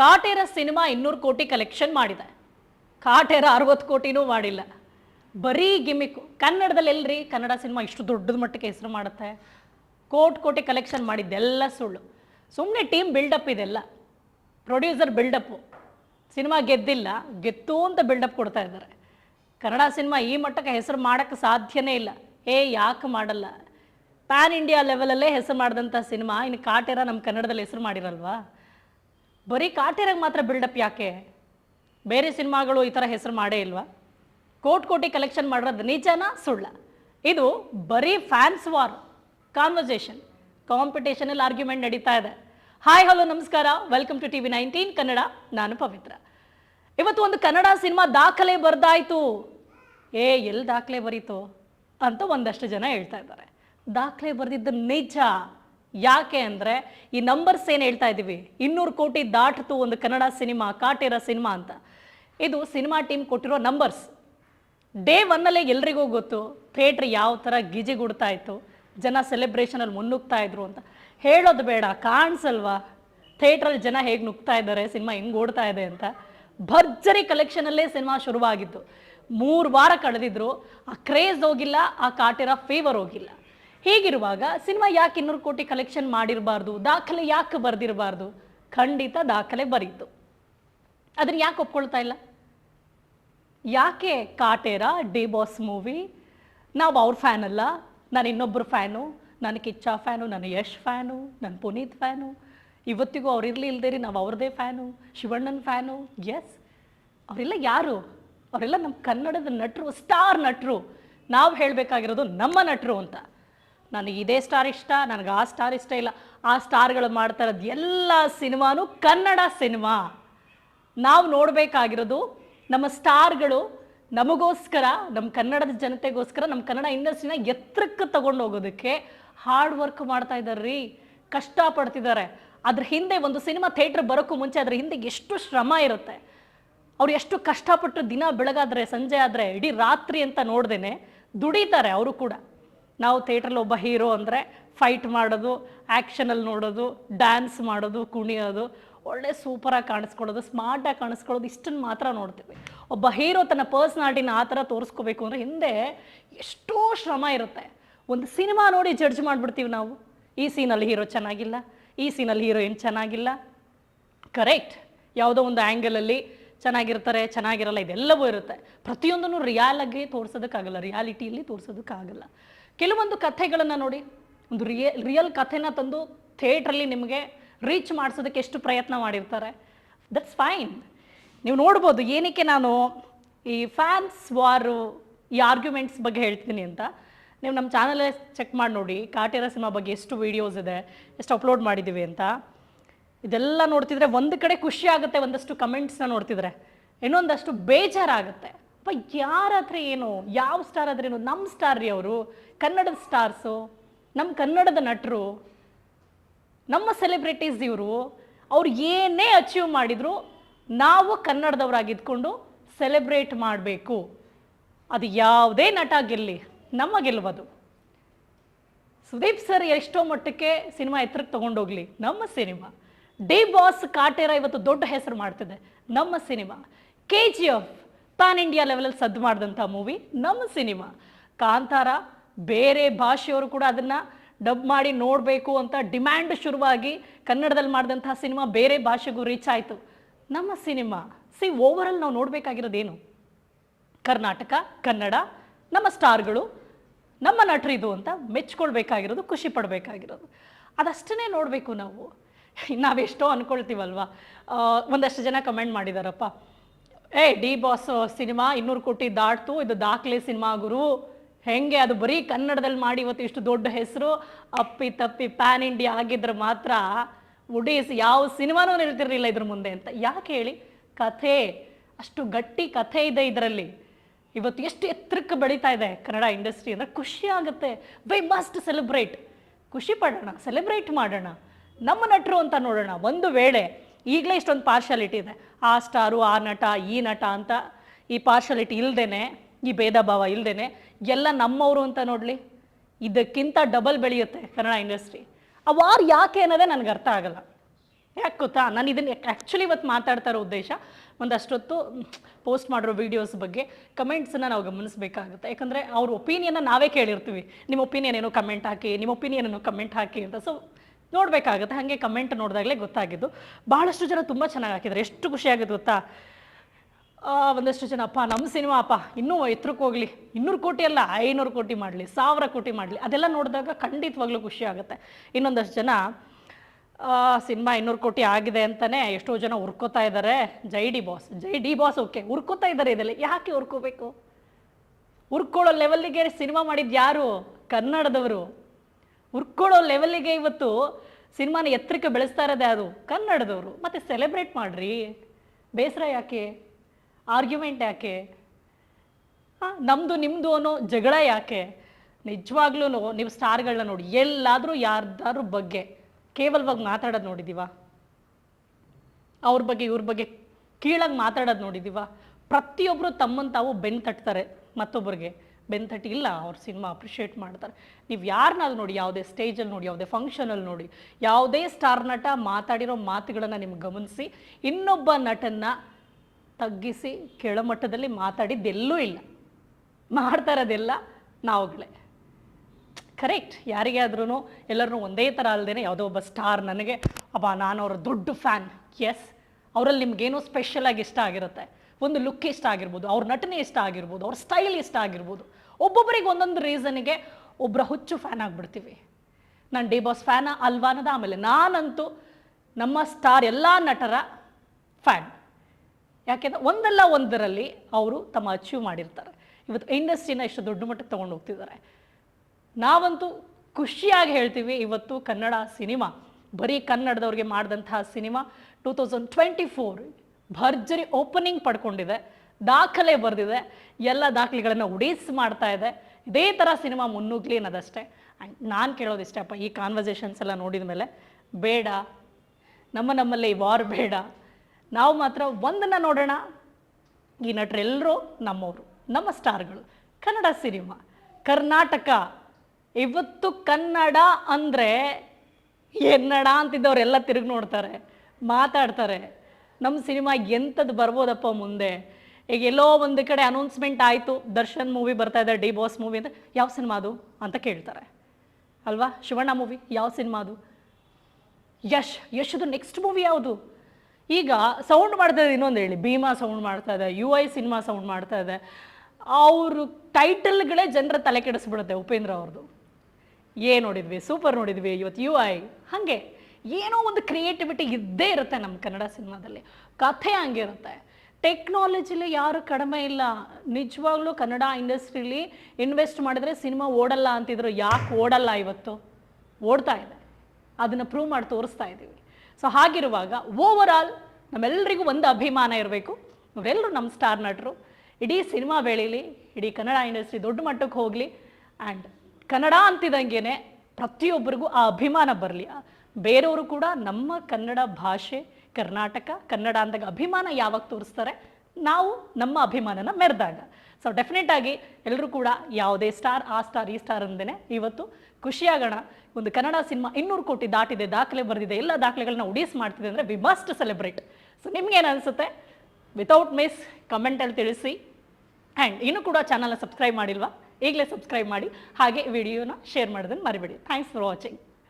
Kaatera cinema ಇನ್ನೂರು ಕೋಟಿ collection ಮಾಡಿದೆ. ಕಾಟೇರ ಅರವತ್ತು ಕೋಟಿನೂ ಮಾಡಿಲ್ಲ. ಬರೀ ಗಿಮಿಕ್ಕು ಕನ್ನಡದಲ್ಲಿ ಎಲ್ರಿ ಕನ್ನಡ ಸಿನಿಮಾ ಇಷ್ಟು ದೊಡ್ಡದ ಮಟ್ಟಕ್ಕೆ ಹೆಸರು ಮಾಡುತ್ತೆ. ಕೋಟಿ ಕೋಟಿ ಕಲೆಕ್ಷನ್ ಮಾಡಿದ್ದೆಲ್ಲ ಸುಳ್ಳು. ಸುಮ್ಮನೆ ಟೀಮ್ ಬಿಲ್ಡಪ್ ಇದೆಲ್ಲ. ಪ್ರೊಡ್ಯೂಸರ್ ಬಿಲ್ಡಪ್ಪು ಸಿನಿಮಾ ಗೆದ್ದಿಲ್ಲ, ಗೆತ್ತು ಅಂತ ಬಿಲ್ಡಪ್ ಕೊಡ್ತಾ ಇದ್ದಾರೆ. ಕನ್ನಡ ಸಿನಿಮಾ ಈ ಮಟ್ಟಕ್ಕೆ ಹೆಸರು ಮಾಡೋಕ್ಕೆ ಸಾಧ್ಯನೇ ಇಲ್ಲ. ಏ ಯಾಕೆ ಮಾಡಲ್ಲ? ಪ್ಯಾನ್ ಇಂಡಿಯಾ ಲೆವೆಲಲ್ಲೇ ಹೆಸರು ಮಾಡಿದಂಥ ಸಿನಿಮಾ, ಇನ್ನು ಕಾಟೇರ ನಮ್ಮ ಕನ್ನಡದಲ್ಲಿ ಹೆಸರು ಮಾಡಿರಲ್ವಾ? ಬರೀ ಕಾಟೇರಾಗ ಮಾತ್ರ ಬಿಲ್ಡಪ್ ಯಾಕೆ? ಬೇರೆ ಸಿನಿಮಾಗಳು ಈ ಥರ ಹೆಸರು ಮಾಡೇ ಇಲ್ವಾ? ಕೋಟಿ ಕೋಟಿ ಕಲೆಕ್ಷನ್ ಮಾಡಿರೋದು ನಿಜಾನ ಸುಳ್ಳ? ಇದು ಬರೀ ಫ್ಯಾನ್ಸ್ ವಾರ್ ಕಾನ್ವರ್ಸೇಷನ್ ಕಾಂಪಿಟೇಷನಲ್ಲಿ ಆರ್ಗ್ಯುಮೆಂಟ್ ನಡೀತಾ ಇದೆ. ಹಾಯ್ ಹಲೋ ನಮಸ್ಕಾರ. Welcome to T V nineteen Kannada, ನಾನು ಪವಿತ್ರ. ಇವತ್ತು ಒಂದು ಕನ್ನಡ ಸಿನಿಮಾ ದಾಖಲೆ ಬರ್ದಾಯ್ತು. ಏ ಎಲ್ಲಿ ದಾಖಲೆ ಬರೀತು ಅಂತ ಒಂದಷ್ಟು ಜನ ಹೇಳ್ತಾ ಇದ್ದಾರೆ. ದಾಖಲೆ ಬರೆದಿದ್ದು ನಿಜ. ಯಾಕೆ ಅಂದರೆ ಈ ನಂಬರ್ಸ್ ಏನು ಹೇಳ್ತಾ ಇದ್ದೀವಿ ಇನ್ನೂರು ಕೋಟಿ ದಾಟ್ತು ಒಂದು ಕನ್ನಡ ಸಿನಿಮಾ, ಕಾಟಿರೋ ಸಿನಿಮಾ ಅಂತ. ಇದು ಸಿನಿಮಾ ಟೀಮ್ ಕೊಟ್ಟಿರೋ ನಂಬರ್ಸ್ ಡೇ ಒನ್ನಲ್ಲೇ ಎಲ್ರಿಗೂ ಗೊತ್ತು, ಥಿಯೇಟ್ರ್ ಯಾವ ಥರ ಗಿಜಿಗುಡ್ತಾ ಇತ್ತು, ಜನ ಸೆಲೆಬ್ರೇಷನಲ್ಲಿ ಮುನ್ನುಗ್ತಾ ಇದ್ರು ಅಂತ. ಹೇಳೋದು ಬೇಡ, ಕಾಣಿಸಲ್ವಾ? ಥಿಯೇಟ್ರಲ್ಲಿ ಜನ ಹೇಗೆ ನುಗ್ತಾ ಇದ್ದಾರೆ, ಸಿನಿಮಾ ಹೆಂಗೆ ಓಡ್ತಾ ಇದೆ ಅಂತ. ಭರ್ಜರಿ ಕಲೆಕ್ಷನಲ್ಲೇ ಸಿನಿಮಾ ಶುರುವಾಗಿತ್ತು. ಮೂರು ವಾರ ಕಳೆದಿದ್ರು, ಆ ಕ್ರೇಜ್ ಹೋಗಿಲ್ಲ, ಆ ಕಾಟಿರ ಫೇವರ್ ಹೋಗಿಲ್ಲ. ಹೀಗಿರುವಾಗ ಸಿನಿಮಾ ಯಾಕೆ ಇನ್ನೂರು ಕೋಟಿ ಕಲೆಕ್ಷನ್ ಮಾಡಿರಬಾರ್ದು? ದಾಖಲೆ ಯಾಕೆ ಬರೆದಿರಬಾರ್ದು? ಖಂಡಿತ ದಾಖಲೆ ಬರೀತು. ಅದನ್ನ ಯಾಕೆ ಒಪ್ಕೊಳ್ತಾ ಇಲ್ಲ? ಯಾಕೆ ಕಾಟೇರ, ಡಿ ಬಾಸ್ ಮೂವಿ? ನಾವು ಅವ್ರ ಫ್ಯಾನ್ ಅಲ್ಲ. ನಾನು ಇನ್ನೊಬ್ಬರ ಫ್ಯಾನು ನಾನು ಕಿಚ್ಚ ಫ್ಯಾನು ನಾನು ಯಶ್ ಫ್ಯಾನು ನಾನು ಪುನೀತ್ ಫ್ಯಾನು ಇವತ್ತಿಗೂ ಅವ್ರು ಇರಲಿ ರೀ ನಾವು ಅವ್ರದ್ದೇ ಫ್ಯಾನು ಶಿವಣ್ಣನ ಫ್ಯಾನು ಎಸ್ ಅವರೆಲ್ಲ ಯಾರು? ಅವರೆಲ್ಲ ನಮ್ಮ ಕನ್ನಡದ ನಟರು ಸ್ಟಾರ್ ನಟರು. ನಾವು ಹೇಳಬೇಕಾಗಿರೋದು ನಮ್ಮ ನಟರು ಅಂತ. ನನಗೆ ಇದೇ ಸ್ಟಾರ್ ಇಷ್ಟ, ನನಗೆ ಆ ಸ್ಟಾರ್ ಇಷ್ಟ ಇಲ್ಲ. ಆ ಸ್ಟಾರ್ಗಳು ಮಾಡ್ತಾ ಇರೋದು ಎಲ್ಲ ಸಿನಿಮಾನು ಕನ್ನಡ ಸಿನಿಮಾ. ನಾವು ನೋಡಬೇಕಾಗಿರೋದು ನಮ್ಮ ಸ್ಟಾರ್ಗಳು ನಮಗೋಸ್ಕರ, ನಮ್ಮ ಕನ್ನಡದ ಜನತೆಗೋಸ್ಕರ, ನಮ್ಮ ಕನ್ನಡ ಇಂಡಸ್ಟ್ರಿನ ಎತ್ತರಕ್ಕೆ ತಗೊಂಡು ಹೋಗೋದಕ್ಕೆ ಹಾರ್ಡ್ ವರ್ಕ್ ಮಾಡ್ತಾ ಇದ್ದಾರೆ ರೀ ಕಷ್ಟಪಡ್ತಿದ್ದಾರೆ ಅದ್ರ ಹಿಂದೆ ಒಂದು ಸಿನಿಮಾ ಥಿಯೇಟ್ರ್ ಬರೋಕ್ಕೂ ಮುಂಚೆ ಅದ್ರ ಹಿಂದೆ ಎಷ್ಟು ಶ್ರಮ ಇರುತ್ತೆ. ಅವ್ರು ಎಷ್ಟು ಕಷ್ಟಪಟ್ಟು ದಿನ ಬೆಳಗಾದ್ರೆ, ಸಂಜೆ ಆದರೆ, ಇಡೀ ರಾತ್ರಿ ಅಂತ ನೋಡ್ದೇನೆ ದುಡಿತಾರೆ ಅವರು ಕೂಡ. ನಾವು ಥಿಯೇಟ್ರಲ್ಲಿ ಒಬ್ಬ ಹೀರೋ ಅಂದರೆ ಫೈಟ್ ಮಾಡೋದು ಆ್ಯಕ್ಷನಲ್ಲಿ ನೋಡೋದು ಡ್ಯಾನ್ಸ್ ಮಾಡೋದು, ಕುಣಿಯೋದು, ಒಳ್ಳೆ ಸೂಪರಾಗಿ ಕಾಣಿಸ್ಕೊಳ್ಳೋದು ಸ್ಮಾರ್ಟಾಗಿ ಕಾಣಿಸ್ಕೊಳ್ಳೋದು ಇಷ್ಟನ್ನು ಮಾತ್ರ ನೋಡ್ತೀವಿ. ಒಬ್ಬ ಹೀರೋ ತನ್ನ ಪರ್ಸ್ನಾಲಿಟಿನ ಆ ಥರ ತೋರಿಸ್ಕೋಬೇಕು ಅಂದರೆ ಹಿಂದೆ ಎಷ್ಟೋ ಶ್ರಮ ಇರುತ್ತೆ. ಒಂದು ಸಿನಿಮಾ ನೋಡಿ ಜಡ್ಜ್ ಮಾಡಿಬಿಡ್ತೀವಿ ನಾವು. ಈ ಸೀನಲ್ಲಿ ಹೀರೋ ಚೆನ್ನಾಗಿಲ್ಲ, ಈ ಸೀನಲ್ಲಿ ಹೀರೋಯಿನ್ ಚೆನ್ನಾಗಿಲ್ಲ. ಕರೆಕ್ಟ್ ಯಾವುದೋ ಒಂದು ಆ್ಯಂಗಲಲ್ಲಿ ಚೆನ್ನಾಗಿರ್ತಾರೆ, ಚೆನ್ನಾಗಿರಲ್ಲ, ಇದೆಲ್ಲವೂ ಇರುತ್ತೆ. ಪ್ರತಿಯೊಂದನ್ನು ರಿಯಾಲಾಗಿ ತೋರಿಸೋದಕ್ಕಾಗಲ್ಲ ರಿಯಾಲಿಟಿಯಲ್ಲಿ ತೋರ್ಸೋದಕ್ಕಾಗಲ್ಲ. ಕೆಲವೊಂದು ಕಥೆಗಳನ್ನು ನೋಡಿ, ಒಂದು ರಿಯ ರಿಯಲ್ ಕಥೆನ ತಂದು ಥಿಯೇಟ್ರಲ್ಲಿ ನಿಮಗೆ ರೀಚ್ ಮಾಡಿಸೋದಕ್ಕೆ ಎಷ್ಟು ಪ್ರಯತ್ನ ಮಾಡಿರ್ತಾರೆ. ದಟ್ಸ್ ಫೈನ್ ನೀವು ನೋಡ್ಬೋದು, ಏನಕ್ಕೆ ನಾನು ಈ ಫ್ಯಾನ್ಸ್ ವಾರು ಈ ಆರ್ಗ್ಯುಮೆಂಟ್ಸ್ ಬಗ್ಗೆ ಹೇಳ್ತೀನಿ ಅಂತ. ನೀವು ನಮ್ಮ ಚಾನಲೇ ಚೆಕ್ ಮಾಡಿ ನೋಡಿ, ಕಾಟೇರ ಸಿನಿಮಾ ಬಗ್ಗೆ ಎಷ್ಟು ವೀಡಿಯೋಸ್ ಇದೆ, ಎಷ್ಟು ಅಪ್ಲೋಡ್ ಮಾಡಿದ್ದೀವಿ ಅಂತ. ಇದೆಲ್ಲ ನೋಡ್ತಿದ್ರೆ ಒಂದು ಕಡೆ ಖುಷಿ ಆಗುತ್ತೆ, ಒಂದಷ್ಟು ಕಮೆಂಟ್ಸ್ನ ನೋಡ್ತಿದ್ರೆ. ಇನ್ನೊಂದಷ್ಟು ಬೇಜಾರಾಗುತ್ತೆ. ಅಪ್ಪ, ಯಾರ ಹತ್ರ ಏನು? ಯಾವ ಸ್ಟಾರ್ ಆದ್ರೆ ನಮ್ಮ ಸ್ಟಾರ್ ರೀ ಅವರು. ಕನ್ನಡದ ಸ್ಟಾರ್ಸು ನಮ್ಮ ಕನ್ನಡದ ನಟರು, ನಮ್ಮ ಸೆಲೆಬ್ರಿಟೀಸ್ ಇವರು, ಅವ್ರು ಏನೇ ಅಚೀವ್ ಮಾಡಿದ್ರು, ನಾವು ಕನ್ನಡದವರಾಗಿದ್ಕೊಂಡು ಸೆಲೆಬ್ರೇಟ್ ಮಾಡಬೇಕು. ಅದು ಯಾವುದೇ ನಟ ಗೆಲ್ಲಿ ನಮ್ಮ ಗೆಲ್ಲುವುದು ಸುದೀಪ್ ಸರ್ ಎಷ್ಟೋ ಮಟ್ಟಕ್ಕೆ ಸಿನಿಮಾ ಎತ್ತರಕ್ಕೆ ತಗೊಂಡೋಗ್ಲಿ, ನಮ್ಮ ಸಿನಿಮಾ. ಡಿ ಬಾಸ್ ಕಾಟೇರ ಇವತ್ತು ದೊಡ್ಡ ಹೆಸರು ಮಾಡ್ತಿದೆ, ನಮ್ಮ cinema. K G F pan India ಲೆವೆಲಲ್ಲಿ ಸದ್ದು ಮಾಡಿದಂಥ ಮೂವಿ ನಮ್ಮ ಸಿನಿಮಾ. ಕಾಂತಾರ, ಬೇರೆ ಭಾಷೆಯವರು ಕೂಡ ಅದನ್ನು ಡಬ್ ಮಾಡಿ ನೋಡಬೇಕು ಅಂತ ಡಿಮ್ಯಾಂಡ್ ಶುರುವಾಗಿ ಕನ್ನಡದಲ್ಲಿ ಮಾಡಿದಂಥ ಸಿನಿಮಾ ಬೇರೆ ಭಾಷೆಗೂ ರೀಚ್ ಆಯಿತು. ನಮ್ಮ ಸಿನಿಮಾ, ಸಿ ಓವರಾಲ್ ನಾವು ನೋಡಬೇಕಾಗಿರೋದೇನು ಕರ್ನಾಟಕ, ಕನ್ನಡ, ನಮ್ಮ ಸ್ಟಾರ್ಗಳು, ನಮ್ಮ ನಟರಿದು ಅಂತ ಮೆಚ್ಕೊಳ್ಬೇಕಾಗಿರೋದು, ಖುಷಿ ಪಡಬೇಕಾಗಿರೋದು. ಅದಷ್ಟನ್ನೇ ನೋಡಬೇಕು ನಾವು. ನಾವೆಷ್ಟೋ ಅಂದ್ಕೊಳ್ತೀವಲ್ವ ಒಂದಷ್ಟು ಜನ ಕಮೆಂಟ್ ಮಾಡಿದಾರಪ್ಪ. ಏ, ಡಿ ಬಾಸ್ ಸಿನಿಮಾ ಇನ್ನೂರು ಕೋಟಿ ದಾಟ್ತು, ಇದು ದಾಖಲೆ ಸಿನಿಮಾ ಗುರು. ಹೆಂಗೆ ಅದು ಬರೀ ಕನ್ನಡದಲ್ಲಿ ಮಾಡಿ ಇವತ್ತು ಇಷ್ಟು ದೊಡ್ಡ ಹೆಸರು. ಅಪ್ಪಿ ತಪ್ಪಿ ಪ್ಯಾನ್ ಇಂಡಿಯಾ ಆಗಿದ್ರೆ ಮಾತ್ರ ಉಡೀಸ್ ಯಾವ ಸಿನಿಮಾನೂ ನಿಲ್ತಿರ್ಲಿಲ್ಲ ಇದ್ರ ಮುಂದೆ ಅಂತ. ಯಾಕೆ ಹೇಳಿ? ಕಥೆ, ಅಷ್ಟು ಗಟ್ಟಿ ಕಥೆ ಇದೆ ಇದರಲ್ಲಿ. ಇವತ್ತು ಎಷ್ಟು ಎತ್ತರಕ್ಕೆ ಬೆಳೀತಾ ಇದೆ ಕನ್ನಡ ಇಂಡಸ್ಟ್ರಿ ಅಂದರೆ ಖುಷಿ ಆಗುತ್ತೆ. ವಿ ಮಸ್ಟ್ ಸೆಲೆಬ್ರೇಟ್ ಖುಷಿ ಪಡೋಣ ಸೆಲೆಬ್ರೇಟ್ ಮಾಡೋಣ. ನಮ್ಮ ನಟರು ಅಂತ ನೋಡೋಣ. ಒಂದು ವೇಳೆ ಈಗಲೇ ಇಷ್ಟೊಂದು ಪಾರ್ಶಾಲಿಟಿ ಇದೆ. ಆ ಸ್ಟಾರು, ಆ ನಟ, ಈ ನಟ ಅಂತ ಈ ಪಾರ್ಶಾಲಿಟಿ ಇಲ್ದೇನೆ, ಈ ಭೇದ ಭಾವ ಇಲ್ದೇನೆ, ಎಲ್ಲ ನಮ್ಮವರು ಅಂತ ನೋಡಲಿ, ಇದಕ್ಕಿಂತ ಡಬಲ್ ಬೆಳೆಯುತ್ತೆ ಕನ್ನಡ ಇಂಡಸ್ಟ್ರಿ ಆ ವಾರ್ ಯಾಕೆ ಅನ್ನೋದೇ ನನಗೆ ಅರ್ಥ ಆಗಲ್ಲ. ಯಾಕೆ ಗೊತ್ತಾ? ನಾನು ಇದನ್ನು ಆ್ಯಕ್ಚುಲಿ ಇವತ್ತು ಮಾತಾಡ್ತಾ ಇರೋ ಉದ್ದೇಶ ಒಂದಷ್ಟೊತ್ತು ಪೋಸ್ಟ್ ಮಾಡಿರೋ ವೀಡಿಯೋಸ್ ಬಗ್ಗೆ ಕಮೆಂಟ್ಸನ್ನು ನಾವು ಗಮನಿಸಬೇಕಾಗುತ್ತೆ. ಯಾಕಂದರೆ ಅವ್ರ ಒಪಿನಿಯನ್ನ ನಾವೇ ಕೇಳಿರ್ತೀವಿ. ನಿಮ್ಮ ಒಪಿನಿಯನ್ ಏನೋ ಕಮೆಂಟ್ ಹಾಕಿ, ನಿಮ್ಮ ಒಪಿನಿಯನ್ ಏನೋ ಕಮೆಂಟ್ ಹಾಕಿ ಅಂತ. ಸೊ ನೋಡಬೇಕಾಗುತ್ತೆ. ಹಾಗೆ ಕಮೆಂಟ್ ನೋಡಿದಾಗಲೇ ಗೊತ್ತಾಗಿದ್ದು. ಬಹಳಷ್ಟು ಜನ ತುಂಬ ಚೆನ್ನಾಗಿ ಹಾಕಿದ್ದಾರೆ. ಎಷ್ಟು ಖುಷಿಯಾಗುತ್ತೆ ಗೊತ್ತಾ? ಒಂದಷ್ಟು ಜನ, ಅಪ್ಪ ನಮ್ಮ ಸಿನಿಮಾ ಅಪ್ಪ, ಇನ್ನೂ ಎತ್ತರಕ್ಕೆ ಹೋಗಲಿ. ಇನ್ನೂರು ಕೋಟಿ ಅಲ್ಲ, ಐನೂರು ಕೋಟಿ ಮಾಡಲಿ, ಸಾವಿರ ಕೋಟಿ ಮಾಡಲಿ. ಅದೆಲ್ಲ ನೋಡಿದಾಗ ಖಂಡಿತವಾಗ್ಲೂ ಖುಷಿ ಆಗುತ್ತೆ. ಇನ್ನೊಂದಷ್ಟು ಜನ ಸಿನಿಮಾ ಇನ್ನೂರು ಕೋಟಿ ಆಗಿದೆ ಅಂತಲೇ ಎಷ್ಟೋ ಜನ ಹುರ್ಕೋತಾ ಇದ್ದಾರೆ. ಜೈ ಡಿ ಬಾಸ್. ಜೈ ಡಿ ಬಾಸ್, ಓಕೆ. ಹುರ್ಕೋತಾ ಇದ್ದಾರೆ ಇದೆಲ್ಲ. ಯಾಕೆ ಹುರ್ಕೋಬೇಕು? ಹುರ್ಕೊಳ್ಳೋ ಲೆವೆಲ್ಲಿಗೆ ಸಿನಿಮಾ ಮಾಡಿದ್ದು ಯಾರು? ಕನ್ನಡದವರು. ಉರ್ಕೊಳ್ಳೋ ಲೆವೆಲ್ಲಿಗೆ ಇವತ್ತು ಸಿನಿಮಾನ ಎತ್ತರಕ್ಕೆ ಬೆಳೆಸ್ತಾ ಇರೋದೇ ಅದು. ಕನ್ನಡದವರು. ಮತ್ತೆ ಸೆಲೆಬ್ರೇಟ್ ಮಾಡ್ರಿ. ಬೇಸರ ಯಾಕೆ? ಆರ್ಗ್ಯುಮೆಂಟ್ ಯಾಕೆ? ನಮ್ಮದು ನಿಮ್ಮದು ಅನ್ನೋ ಜಗಳ ಯಾಕೆ? ನಿಜವಾಗ್ಲೂ ನೀವು ಸ್ಟಾರ್ಗಳನ್ನ ನೋಡಿ. ಎಲ್ಲಾದರೂ ಯಾರ್ದಾದ್ರೂ ಬಗ್ಗೆ, ಕೇವಲವಾಗಿ ಮಾತಾಡೋದು ನೋಡಿದ್ದೀವ ಅವ್ರ ಬಗ್ಗೆ, ಇವ್ರ ಬಗ್ಗೆ ಕೀಳಾಗಿ ಮಾತಾಡೋದು ನೋಡಿದ್ದೀವ ಪ್ರತಿಯೊಬ್ಬರು ತಮ್ಮನ್ನು ತಾವು ಬೆನ್ನು ತಟ್ತಾರೆ ಮತ್ತೊಬ್ಬರಿಗೆ ಬೆನ್ನು ಇಲ್ಲ, ಅವ್ರ ಸಿನಿಮಾ ಅಪ್ರಿಷಿಯೇಟ್ ಮಾಡ್ತಾರೆ. ನೀವು ಯಾರನ್ನಾದ್ರು ನೋಡಿ, ಯಾವುದೇ ಸ್ಟೇಜಲ್ಲಿ ನೋಡಿ, ಯಾವುದೇ ಫಂಕ್ಷನಲ್ಲಿ ನೋಡಿ, ಯಾವುದೇ ಸ್ಟಾರ್ ನಟ ಮಾತಾಡಿರೋ ಮಾತುಗಳನ್ನು ನಿಮ್ಗೆ ಗಮನಿಸಿ, ಇನ್ನೊಬ್ಬ ನಟನ್ನ ತಗ್ಗಿಸಿ ಕೆಳಮಟ್ಟದಲ್ಲಿ ಮಾತಾಡಿದ್ದೆಲ್ಲೂ ಇಲ್ಲ. ಮಾಡ್ತಾ ಇರೋದೆಲ್ಲ ನಾವುಗಳೇ. ಕರೆಕ್ಟ್, ಯಾರಿಗೇ ಆದ್ರೂ ಎಲ್ಲರೂ ಒಂದೇ ಥರ ಅಲ್ಲದೆ ಯಾವುದೋ ಒಬ್ಬ ಸ್ಟಾರ್ ನನಗೆ, ಅಬ್ಬ, ನಾನು ಅವರ ದೊಡ್ಡ ಫ್ಯಾನ್. ಎಸ್, ಅವರಲ್ಲಿ ನಿಮ್ಗೇನೋ ಸ್ಪೆಷಲಾಗಿ ಇಷ್ಟ ಆಗಿರುತ್ತೆ. ಒಂದು ಲುಕ್ ಇಷ್ಟ ಆಗಿರ್ಬೋದು, ಅವ್ರ ನಟನೆ ಇಷ್ಟ ಆಗಿರ್ಬೋದು, ಅವ್ರ ಸ್ಟೈಲ್ ಇಷ್ಟ ಆಗಿರ್ಬೋದು. ಒಬ್ಬೊಬ್ಬರಿಗೆ ಒಂದೊಂದು ರೀಸನ್ಗೆ ಒಬ್ಬರ ಹುಚ್ಚು ಫ್ಯಾನ್ ಆಗಿಬಿಡ್ತೀವಿ. ನಾನು ಡಿ ಬಾಸ್ ಫ್ಯಾನ ಅಲ್ವಾ ಅನ್ನೋದು ಆಮೇಲೆ ನಾನಂತೂ ನಮ್ಮ ಸ್ಟಾರ್ ಎಲ್ಲ ನಟರ ಫ್ಯಾನ್ ಯಾಕೆಂದ್ರೆ ಒಂದಲ್ಲ ಒಂದರಲ್ಲಿ ಅವರು ತಮ್ಮ ಅಚೀವ್ ಮಾಡಿರ್ತಾರೆ. ಇವತ್ತು ಇಂಡಸ್ಟ್ರಿನ ಇಷ್ಟು ದೊಡ್ಡ ಮಟ್ಟಕ್ಕೆ ತೊಗೊಂಡು ಹೋಗ್ತಿದ್ದಾರೆ. ನಾವಂತೂ ಖುಷಿಯಾಗಿ ಹೇಳ್ತೀವಿ ಇವತ್ತು ಕನ್ನಡ ಸಿನಿಮಾ. ಬರೀ ಕನ್ನಡದವ್ರಿಗೆ ಮಾಡಿದಂತಹ cinema. Two thousand twenty four ಭರ್ಜರಿ ಓಪನಿಂಗ್ ಪಡ್ಕೊಂಡಿದೆ, ದಾಖಲೆ ಬರೆದಿದೆ, ಎಲ್ಲ ದಾಖಲೆಗಳನ್ನು ಉಡೀಸ್ ಮಾಡ್ತಾ ಇದೆ. ಇದೇ ಥರ ಸಿನಿಮಾ ಮುನ್ನುಗ್ಲಿ ಅನ್ನೋದಷ್ಟೇ. ಆ್ಯಂಡ್ ನಾನು ಕೇಳೋದಿಷ್ಟಪ್ಪ ಈ ಕಾನ್ವರ್ಸೇಷನ್ಸ್ ಎಲ್ಲ ನೋಡಿದ ಮೇಲೆ ಬೇಡ, ನಮ್ಮ ನಮ್ಮಲ್ಲಿ ವಾರ್ ಬೇಡ. ನಾವು ಮಾತ್ರ ಒಂದನ್ನು ನೋಡೋಣ. ಈ ನಟರೆಲ್ಲರೂ ನಮ್ಮವರು, ನಮ್ಮ ಸ್ಟಾರ್ಗಳು. ಕನ್ನಡ ಸಿನಿಮಾ, ಕರ್ನಾಟಕ. ಇವತ್ತು ಕನ್ನಡ ಅಂದರೆ ಎನ್ನಡ ಅಂತಿದ್ದವರೆಲ್ಲ ತಿರುಗಿ ನೋಡ್ತಾರೆ, ಮಾತಾಡ್ತಾರೆ. ನಮ್ಮ ಸಿನಿಮಾ ಎಂಥದ್ದು ಬರ್ಬೋದಪ್ಪ ಮುಂದೆ? ಈಗ ಎಲ್ಲೋ ಒಂದು ಕಡೆ ಅನೌನ್ಸ್ಮೆಂಟ್ ಆಯಿತು, ದರ್ಶನ್ ಮೂವಿ ಬರ್ತಾ ಇದೆ, ಡಿ ಬಾಸ್ ಮೂವಿ ಅಂತ. ಯಾವ ಸಿನಿಮಾ ಅದು ಅಂತ ಕೇಳ್ತಾರೆ. ಅಲ್ವಾ? ಶಿವಣ್ಣ ಮೂವಿ ಯಾವ ಸಿನಿಮಾ ಅದು? ಯಶ್, ಯಶ್ದು ನೆಕ್ಸ್ಟ್ ಮೂವಿ ಯಾವುದು? ಈಗ ಸೌಂಡ್ ಮಾಡ್ತಾ ಇದೆ, ಇನ್ನೊಂದು ಹೇಳಿ. ಭೀಮಾ ಸೌಂಡ್ ಮಾಡ್ತಾ ಇದೆ, ಯು ಐ ಸಿನಿಮಾ ಸೌಂಡ್ ಮಾಡ್ತಾ ಇದೆ. ಅವರು ಟೈಟಲ್ಗಳೇ ಜನರ ತಲೆ ಕೆಡಿಸ್ಬಿಡುತ್ತೆ ಉಪೇಂದ್ರ ಅವ್ರದ್ದು ಏ ನೋಡಿದ್ವಿ ಸೂಪರ್ ನೋಡಿದ್ವಿ ಇವತ್ತು, ಯು ಐ. ಹಾಗೆ. ಏನೋ ಒಂದು ಕ್ರಿಯೇಟಿವಿಟಿ ಇದ್ದೇ ಇರುತ್ತೆ ನಮ್ಮ ಕನ್ನಡ ಸಿನಿಮಾದಲ್ಲಿ. ಕಥೆ ಹಂಗಿರುತ್ತೆ ಟೆಕ್ನಾಲಜಿಲಿ ಯಾರು ಕಡಿಮೆ ಇಲ್ಲ. ನಿಜವಾಗ್ಲೂ ಕನ್ನಡ ಇಂಡಸ್ಟ್ರೀಲಿ ಇನ್ವೆಸ್ಟ್ ಮಾಡಿದ್ರೆ ಸಿನಿಮಾ ಓಡಲ್ಲ ಅಂತಿದ್ರು. ಯಾಕೆ ಓಡಲ್ಲ ಇವತ್ತು? ಓಡ್ತಾ ಇದೆ. ಅದನ್ನು ಪ್ರೂವ್ ಮಾಡಿ ತೋರಿಸ್ತಾ ಇದ್ದೀವಿ ಸೊ ಹಾಗಿರುವಾಗ ಓವರ್ ಆಲ್ ನಮ್ಮೆಲ್ಲರಿಗೂ ಒಂದು ಅಭಿಮಾನ ಇರಬೇಕು. ನಾವೆಲ್ಲರೂ ನಮ್ಮ ಸ್ಟಾರ್ ನಟರು. ಇಡೀ ಸಿನಿಮಾ ಬೆಳೀಲಿ, ಇಡೀ ಕನ್ನಡ ಇಂಡಸ್ಟ್ರಿ ದೊಡ್ಡ ಮಟ್ಟಕ್ಕೆ ಹೋಗಲಿ. ಆ್ಯಂಡ್ ಕನ್ನಡ ಅಂತಿದಂಗೆ ಪ್ರತಿಯೊಬ್ಬರಿಗೂ ಆ ಅಭಿಮಾನ ಬರಲಿ. ಬೇರೆಯವರು ಕೂಡ ನಮ್ಮ ಕನ್ನಡ ಭಾಷೆ, ಕರ್ನಾಟಕ ಕನ್ನಡ ಅಂದಾಗ ಅಭಿಮಾನ ಯಾವಾಗ ತೋರಿಸ್ತಾರೆ? ನಾವು ನಮ್ಮ ಅಭಿಮಾನನ ಮೆರೆದಾಗ. ಸೊ ಡೆಫಿನೆಟ್ ಆಗಿ ಎಲ್ಲರೂ ಕೂಡ ಯಾವುದೇ ಸ್ಟಾರ್ ಆ ಸ್ಟಾರ್ ಈ ಸ್ಟಾರ್ ಅಂದೇನೆ ಇವತ್ತು ಖುಷಿಯಾಗೋಣ. ಒಂದು ಕನ್ನಡ ಸಿನಿಮಾ ಇನ್ನೂರು ಕೋಟಿ ದಾಟಿದೆ, ದಾಖಲೆ ಬರೆದಿದೆ, ಎಲ್ಲ ದಾಖಲೆಗಳನ್ನ ಉಡೀಸ್ ಮಾಡ್ತಿದೆ ಅಂದರೆ ವಿ ಮಸ್ಟ್ ಸೆಲೆಬ್ರೇಟ್ ಸೊ ನಿಮ್ಗೇನು ಅನಿಸುತ್ತೆ? ವಿತೌಟ್ ಮಿಸ್ ಕಮೆಂಟಲ್ಲಿ ತಿಳಿಸಿ. ಆ್ಯಂಡ್ ಇನ್ನೂ ಕೂಡ ಚಾನಲ್ನ ಸಬ್ಸ್ಕ್ರೈಬ್ ಮಾಡಿಲ್ವಾ? ಈಗಲೇ ಸಬ್ಸ್ಕ್ರೈಬ್ ಮಾಡಿ. ಹಾಗೆ ವಿಡಿಯೋನ ಶೇರ್ ಮಾಡೋದನ್ನು ಮರಿಬೇಡಿ. Thanks for watching